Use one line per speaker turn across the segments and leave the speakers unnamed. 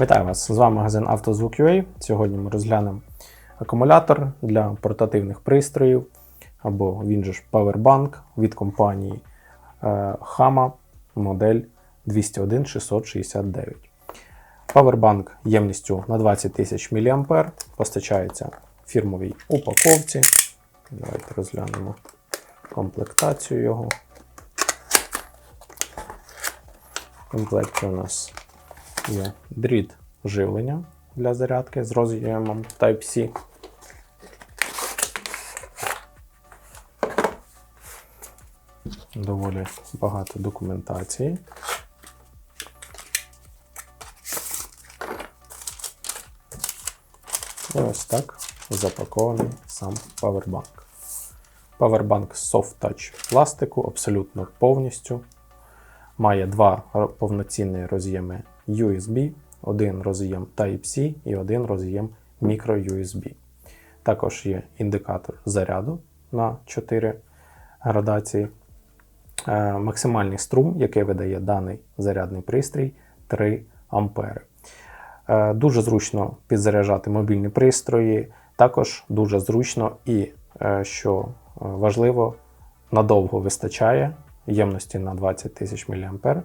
Вітаю вас! З вами магазин «Автозвук.UA». Сьогодні ми розглянемо акумулятор для портативних пристроїв, або він же ж Powerbank від компанії е, Hama модель 201-669. Powerbank ємністю на 20 тисяч мА постачається в фірмовій упаковці. Давайте розглянемо комплектацію його. В комплекті у нас є дріт живлення для зарядки з роз'ємом Type-C. Доволі багато документації. І ось так запакований сам Powerbank. Powerbank Soft Touch пластику абсолютно повністю. Має два повноцінні роз'єми USB, один роз'єм Type-C і один роз'єм microUSB. Також є індикатор заряду на 4 градації. Е, Максимальний струм, який видає даний зарядний пристрій 3 ампери. Е, Дуже зручно підзаряджати мобільні пристрої. Також дуже зручно і, е, що важливо, надовго вистачає ємності на 20 тисяч мА,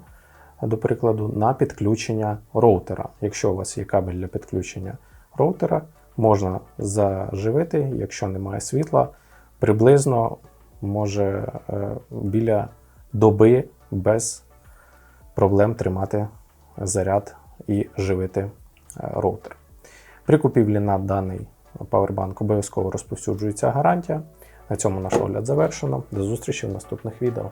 до прикладу, на підключення роутера. Якщо у вас є кабель для підключення роутера, можна заживити, якщо немає світла, приблизно може е, біля доби без проблем тримати заряд і живити е, роутер. При купівлі на даний Powerbank обов'язково розповсюджується гарантія. На цьому наш огляд завершено. До зустрічі в наступних відео.